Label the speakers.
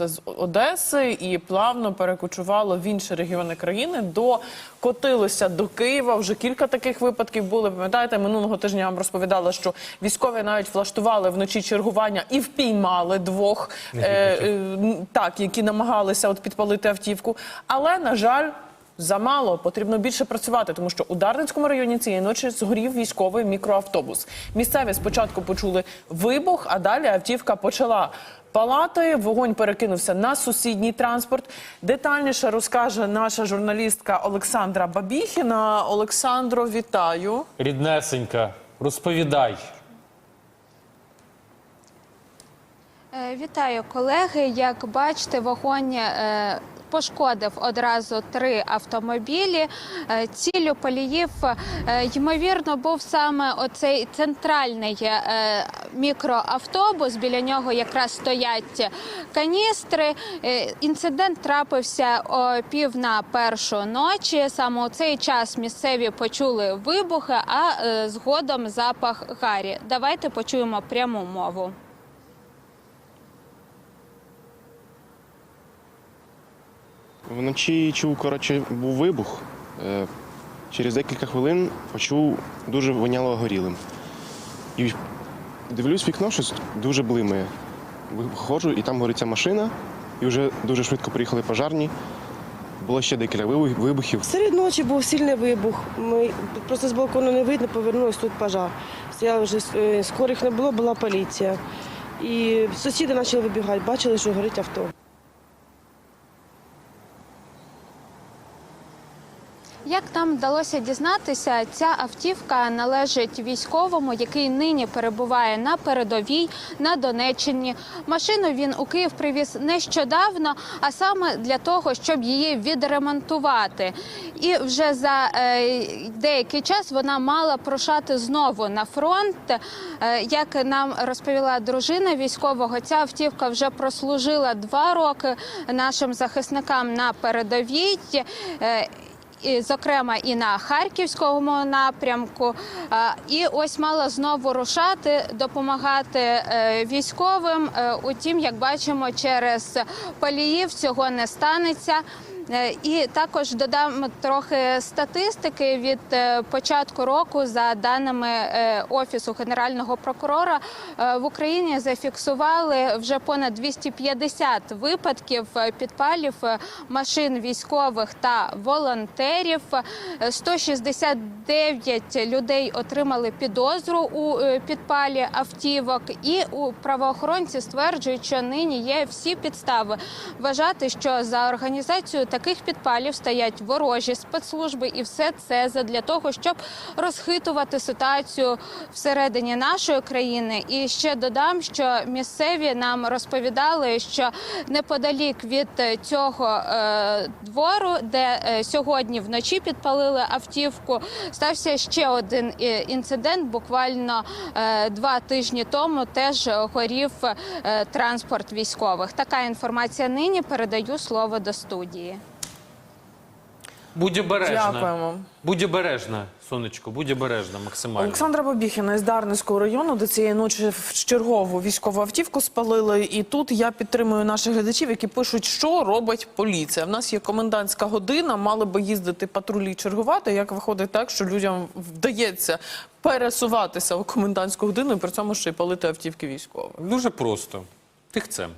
Speaker 1: виїхало з Одеси і плавно перекочувало в інші регіони країни. Докотилося до Києва. Вже кілька таких випадків були. Пам'ятаєте, минулого тижня я вам розповідала, що військові навіть влаштували вночі чергування і впіймали двох е, е, так, які намагалися от підпалити автівку. Але на жаль. Замало потрібно більше працювати, тому що у Дарницькому районі цієї ночі згорів військовий мікроавтобус. Місцеві спочатку почули вибух, а далі автівка почала палати. Вогонь перекинувся на сусідній транспорт. Детальніше розкаже наша журналістка Олександра Бабіхіна. Олександро, вітаю.
Speaker 2: Ріднесенька, розповідай.
Speaker 3: Е, Вітаю, колеги. Як бачите, вогонь е, пошкодив одразу три автомобілі. Е, Ціллю поліїв, е, ймовірно, був саме оцей центральний е, мікроавтобус. Біля нього якраз стоять каністри. Інцидент трапився о пів на першу ночі. Саме у цей час місцеві почули вибухи, а згодом запах гарі. Давайте почуємо пряму мову.
Speaker 4: Вночі чув, коротше, був вибух. Е, Через декілька хвилин почув дуже воняло горілим. І дивлюсь вікно, щось дуже блимає. Виходжу, і там гориться машина, і вже дуже швидко приїхали пожарні. Було ще декілька вибухів.
Speaker 5: Серед ночі був сильний вибух. Ми просто з балкону не видно, повернулись тут пожар. Я вже е, скорих не було, була поліція. І сусіди почали вибігати, бачили, що горить авто.
Speaker 3: Як нам вдалося дізнатися, ця автівка належить військовому, який нині перебуває на передовій на Донеччині. Машину він у Київ привіз нещодавно, а саме для того, щоб її відремонтувати. І вже за е, деякий час вона мала прошати знову на фронт. Е, як нам розповіла дружина військового, ця автівка вже прослужила два роки нашим захисникам на передовій. Зокрема і на харківському напрямку. І ось мала знову рушати, допомагати е, військовим. Е, Утім, як бачимо, через поліїв цього не станеться. Е, І також додам трохи статистики від е, початку року, за даними е, офісу генерального прокурора, в Україні зафіксували вже понад 250 випадків підпалів машин військових та волонтерів. Е, 169 людей отримали підозру у підпалі автівок, і у правоохоронці стверджують, що нині є всі підстави вважати, що за організацію таких підпалів стоять ворожі спецслужби, і все це задля того, щоб розхитувати ситуацію всередині нашої країни. І ще додам, що місцеві нам розповідали, що неподалік від цього е, двору, де е, сьогодні вночі підпалили автівку, стався ще один е, інцидент. Буквально е, два тижні тому теж горів е, транспорт військових. Така інформація нині. Передаю слово до студії.
Speaker 2: Будь обережна.
Speaker 1: Дякуємо.
Speaker 2: Будь обережна, сонечко, будь обережна максимально.
Speaker 1: Олександра Бабіхіна із Дарницького району, де цієї ночі в чергову військову автівку спалили. І тут я підтримую наших глядачів, які пишуть, що робить поліція. В нас є комендантська година, мали би їздити патрулі чергувати. Як виходить так, що людям вдається пересуватися у комендантську годину і при цьому ще й палити автівки військових?
Speaker 2: Дуже просто. Тихцем.